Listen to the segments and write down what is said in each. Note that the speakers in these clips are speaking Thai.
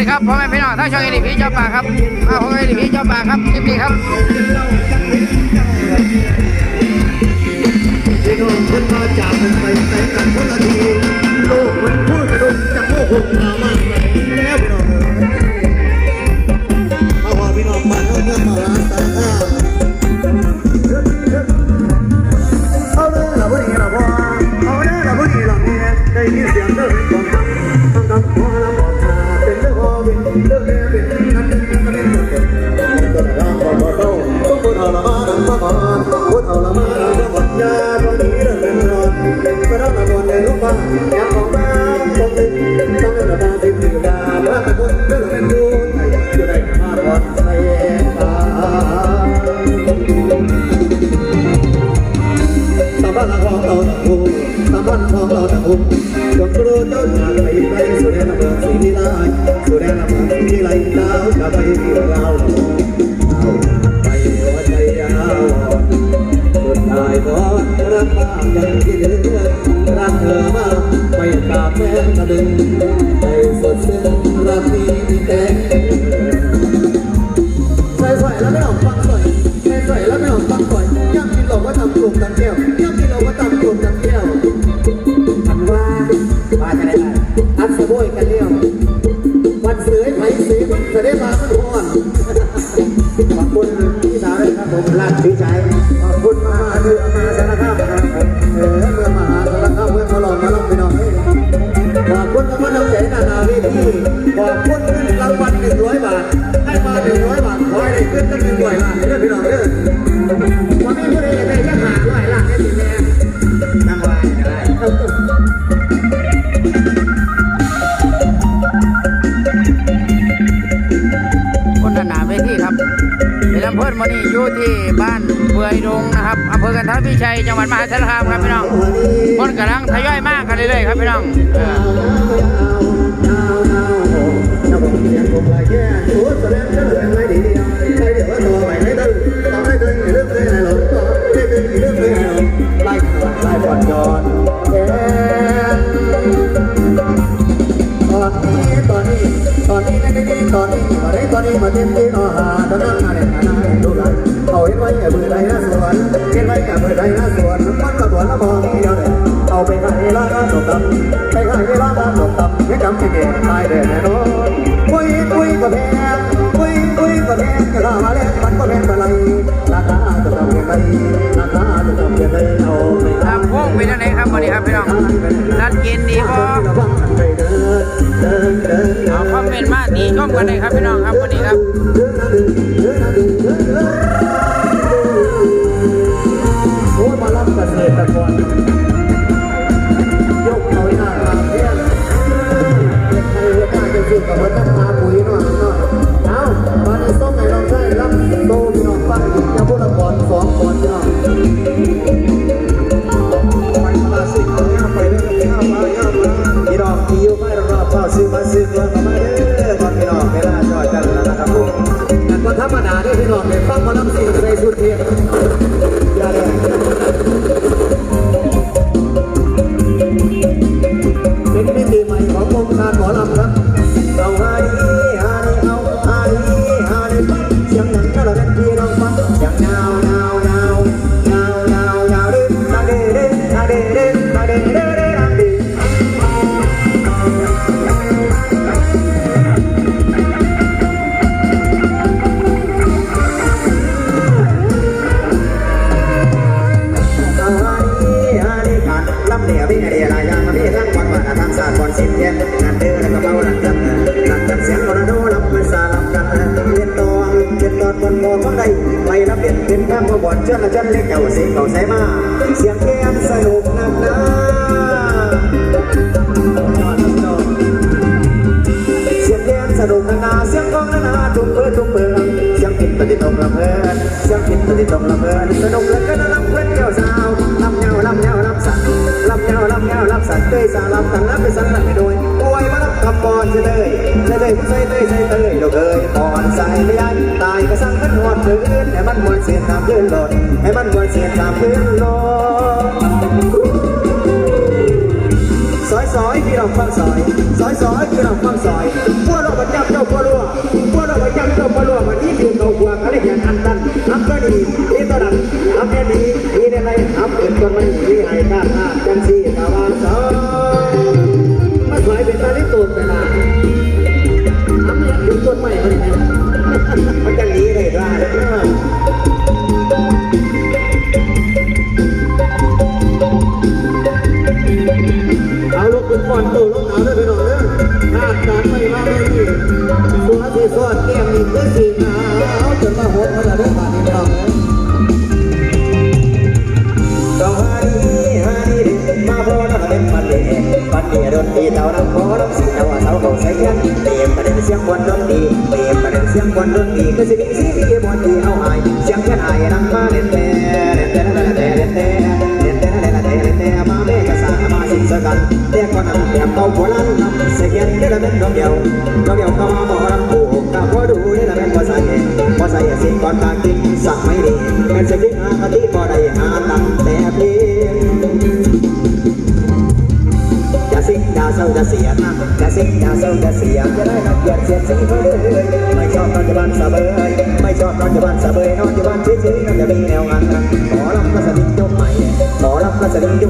ดีครับพ่อแม่พี่น้องถ้าช่องเอดีพีเจ้าป่าครับมาพ่อแม่เอดีพีเจ้าป่าครับคลิปนี้ครับพี่น้องคนมาจากมันไปแต่กันคนละทีโลกมันพูดกระดุมจะโมหกมามากแล้วพี่น้องเอาว่าพี่น้องมาเมื่อมาลาสาขาเอาเลยละพอดีละพอเอาเลยละพอดีละเนี่ยได้ยินเสียงเดินก่อนตั้งตั้ง เราตะหูสามบ้านของเราตะหูจงกรูเจ้าจากไปไปสู่แดนอำเภอศรีวิไลสู่แดนอำเภอศรีวิไลดาวจะไปเกี่ยวเราเอาไปหัวใจยาวสุดท้ายก็รักมากอย่างที่เดือรักเธอมากไม่กล้าแม้กระดึงให้สุดซึ้งรักนี้แต่ใส่ใส่แล้วไม่ออกฟังสวยใส่ใส่แล้วไม่ออกฟังสวยย่ำกินหลอกว่าทำกลุ่มกันแก้ว อยล้านเด้อพี่น้องเด้อวันนี้ผู้ใดอยากได้จะหาร้อยล้านได้สิแม่ตั้งไว้ได้คนหนาเวทีครับเป็นอำเภอมอนี่อยู่ที่บ้านเปื่อยดงนะครับอำเภอกันทรวิชัยจังหวัดมหาสารคามครับพี่น้องคนกำลังทยอยมากกันเรื่อยๆครับพี่น้องเออต ที่มาเต็มที่นอหาตอนนั้นมาได้มาได้ดูหลังเอาเห็นไว้กับมือใดนะสวนเห็นไว้กับมือใดนะสวนมันก็สวนละมองเดียวเลยเอาไปขายร้านตกต่ำไปขายร้านตกต่ำไม่จำที่เด็กตายแน่นอนคุยคุยก็แพงคุยคุยก็แพงจะลามาแล้วมันก็แพงไปเลยราคาจะต้องเปลี่ยนไป คาจะต้องไปทางไหนครับวันนี้ครับพี่น้องนัดกินดีพอเอาคอมเมนต์มาตีชมกันเลยครับพี่น้องครับวันนี้ครับโอ้ยมาลับเกษตรกร เล็กเก่าสียงเก่าใส่มาเสียงแก้มสนุกนักนาเสียงแก้มสนุกนักนาเสียงกองนักนาทุกเพื่อทุกเมือเสียงผิดปฏิตรงละเพื่อนเสียงผิดปฏิตรงละเพื่อนสนุกเลือเกินลำเพื่อนเกี่ยวสาวลำเงาลำเงาลำสันลำเงาลำเงาลำสันเตยสาลำตังลำไปสันลำไปโดยป่วยมารับคำบอลเฉลยเฉลยผู้ใส่ ยใส่เตยเราเคยอ่อนใส่ไม่ยันตายก็สั่งมันหอดพื้นให้มันมวนเสียงตามพื้นหล่นให้มันมวนเสียงตามพื้นหล่นซอยซอยพี่น้องฟังซอยซอยซอยพี่น้องฟังซอย ด้อพี่น้องเด้อหน้าตาไม่ว่าไม่ดีตัวที่ซ่อนแก้มนี่คือสีหนาวจนมาหดมาได้ผ่านพี่น้องเด้อต้องหาดีหาดีมาพอน้ำเล่นมันเด็กมันเดียดนตีเต่าน้ำขอน้ำสีเต่าเต่าเขาใส่ยันเต็มประเด็นเสียงบนดนตีเต็มประเด็นเสียงบนดนตีก็สิมีสีบนตีเอาหายเสียงแค่หายนั่งมาเล่นแต่เล่นแต่เล่นแต่เล่นแต่เล่นแต่เล่นแต่เล่นแต่มาเล่นกระสามาสิสกันเด็กคนนั้น ดลเป็นดอกเดียวดอกเดียวก็มาบอกรับผูกกับพอดูเดละเป็นภาษาเองภาษาเสียงก่อนตากินสักไม่ดีเป็นสิ่งหาคติบ่ได้หาตั้งแต่เพียงอย่าสิอย่าเศร้าอย่าเสียนะอย่าสิอย่าเศร้าอย่าเสียจะได้รับเกียรติเสียดสีเฮ้ยไม่ชอบนอนอยู่บ้านสะเบยไม่ชอบนอนอยู่บ้านสะเบยนอนอยู่บ้านเฉยๆนั่นจะมีแนวงานนะขอรับพระสดิงยุคใหม่ขอรับพระสดิงยุค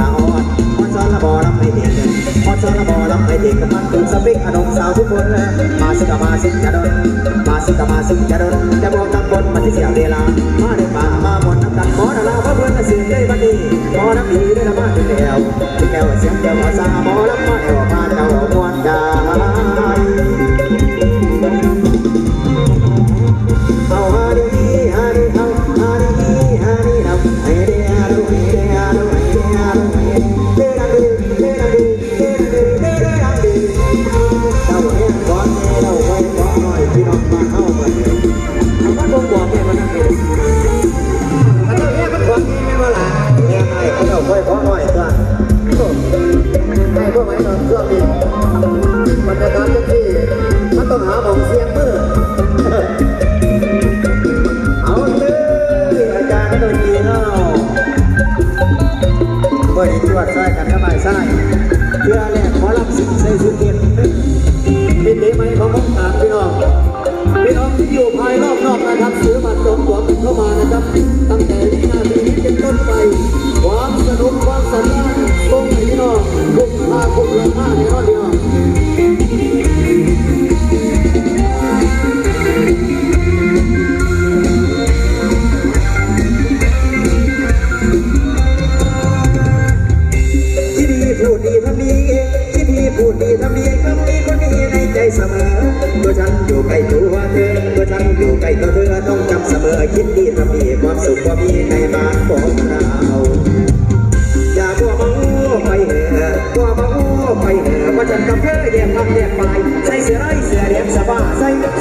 ล้สิว่าเห็นขาอ่อนพอสอนละบอรับไม่เด็กพอสอนละบอรับไม่เด็กกับมันถูกสปิกอารมณ์สาวทุกคนมาสิกมาสิกจะโดนมาสิกมาสิกจะโดนจะบอกตั้งบนมาที่เสียเวลามาเดินป่ามาหมดน้ำตาขอนาลาพระเพื่อนละสื่อได้บัดนี้หมอน้ำดีได้ละมาถึงแล้วที่แก้วเสียงเจ้าภาษาหมอรับมาแอวมา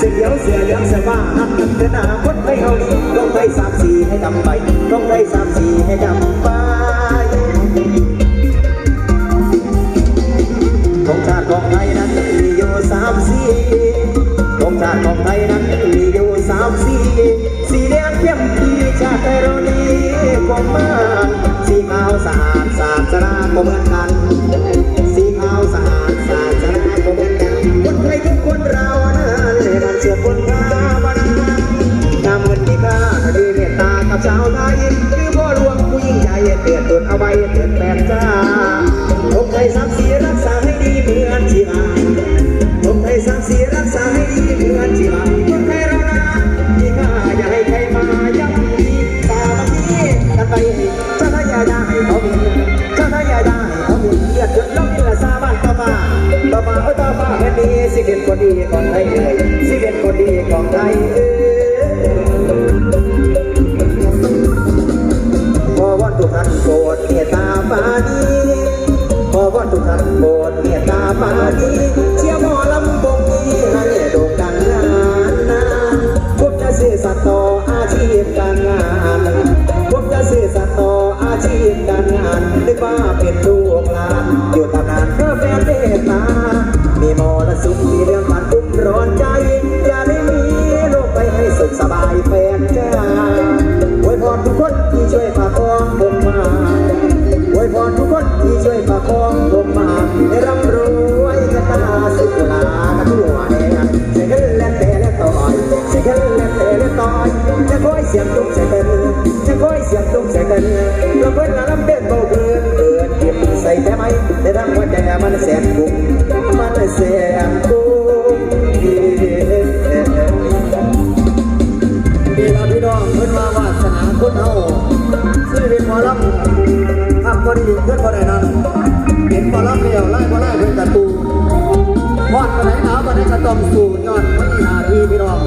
ส่เสื้อเขียวเสือเหลืองสบาหักกันเถอะหนาคนไม่เอาดีต้องไปสามสี่ให้จำไปต้องไปสามสี่ให้จำ ชาวไทยคือพ่อหลวงผู้ยิ่งใหญ่เตือนตนเอาไว้เตือนแฟนจ้าผมไทยสามสีรักษาให้ดีเหมือนชีวาผมไทยสามสีรักษาให้ดีเหมือนชีวาคนไทยเรานะที่ข้าอย่าให้ใครมาย่ำยีสามัคคีกันไปเจ้าทายาได้เขามีเจ้าทายาได้เขามีเกียรติจนล้มละสาบ้านต่อมาต่อมาเอ้ยต่อมาแค่นี้สิเป็นคนดีของไทยเอ่ยสิเป็นคนดีของไทยเอ่ย ตตาปานีขอวอนทุกท่านโปรดเมตตาปานีเชียร์หมอลำบงนี้ให้โด่งดังนานนานผมจะสื่อสัตย์ต่ออาชีพการงานผมจะสื่อสัตย์ต่ออาชีพการงานนึกว่าเป็นลูกหลานอยู่ตำนานเพื่อแฟนเมตตามีมรสุมมีเรื่อ แสนบุกมันแสนบุกดีแล้วพี่น้องเพิ่นมาวาสนาคนเฮาซื้อเป็นหมอลล็อกทำบ่ดีเพื่อนคนได้นั่นเป็นหอลล็อกเดียวไล่บ่ไล่เพื่อนตะตูฮอดปานไหนหนาวปานไหนก็ต้องสู้ยอดมัหาที่พี่น้อง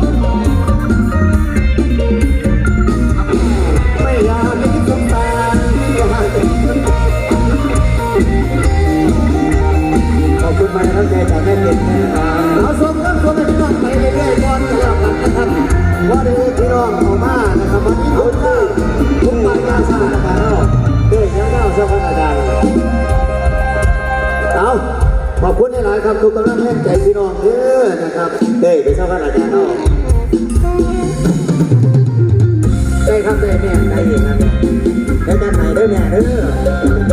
ครับเด้ไปสักวันอาจารย์เนาะได้ครับได้แม่ได้อีกครับได้ด้านไหนได้แม่เด้อ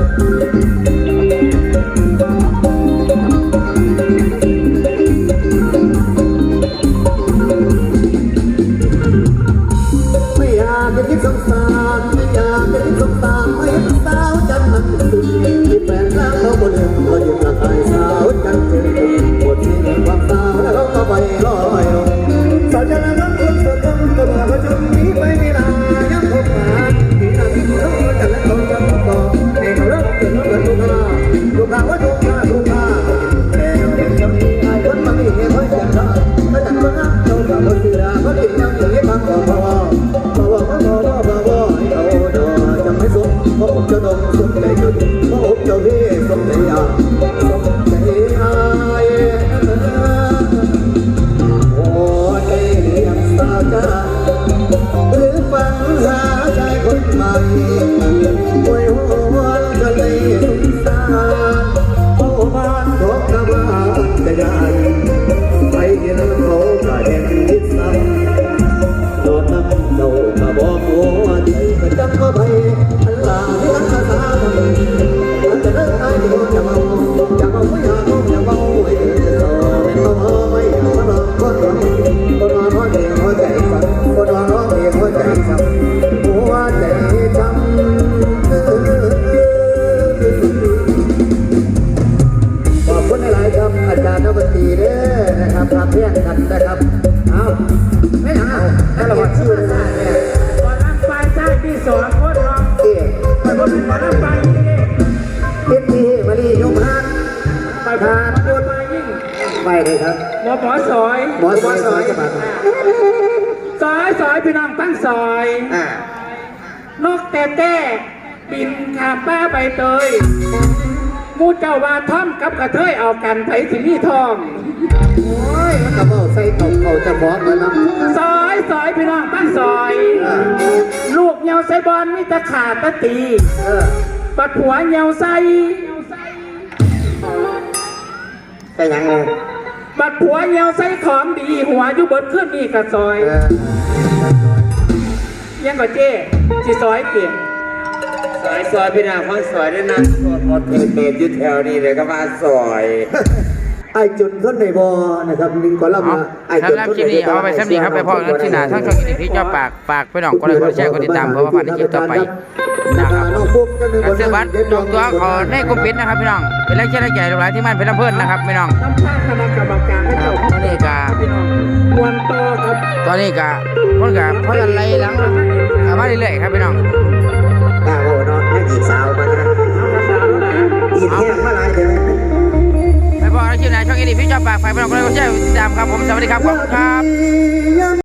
ยมฮันไปผ่านโดนไปยิ่งไปเลยครับ หมอหมอซอยหมอสอยสอยจะมาซอยซอยพี่น้องตั้งซอยอ่านกแต่แต่บินข้ามป้าใบเตยหมูเจ้าว่าท่อมกับกระเทยเอากันไผสิมีทองโอ้ยมันกระเป๋าใส่ตกเขาจะบอกแล้วนะซอยซอยพี่น้องตั้งซอยเออลูกเหยาใส่บอลมีแตะขาดตะตีเออปัดหัวเหยาใส่ ไปยังไงบัดผัวเหยาใส่ของดีหัวอยู่บนขึ้นนี่กระซอยเออยังก็เจ๊สิซอยเก่งซอยซอยพี่นาฟังซอยด้วยนะตัวพอเติมเติมอยู่แถวนี้เลยก็มาซอย ไอจุนต้นในบ่อนะครับลิงกอลัมเอานะไอสำหรับคลิปนี้เอาไปสำนีครับไปพ่อกันที่หนาทั้งช่องอินดี้พี่เจ้าปากปากไปน้องก็เลยกดแชร์กดติดตามเพื่อว่าผ่านในคลิปต่อไปนะครับน้องปุ๊บก็มีการซื้อบัตรจองตัวขอในกลุ่มปิดนะครับพี่น้องเป็นแรงเชียร์แรงใจหลายที่มันเป็นลำเพื่อนนะครับพี่น้องน้ำชาคณะกรรมการให้ครัเจ้าบตอนนี้ก็พี่น้องมวนโตครับตอนนี้ก็คนก็เพื่อนไล่หลังเอามาเรื่อยๆครับพี่น้องตาโหเนาะนักอีกสาวมานะเอาภาษาแล้วนะอีกแค่มาหลายเดือนไป พอกันที่หนช่องอินดี้พี่ชอบฝาปากไปพี่น้องกดไลยกดแชร์ติดตามครับผมสวัสดีครับขอบคุณครับ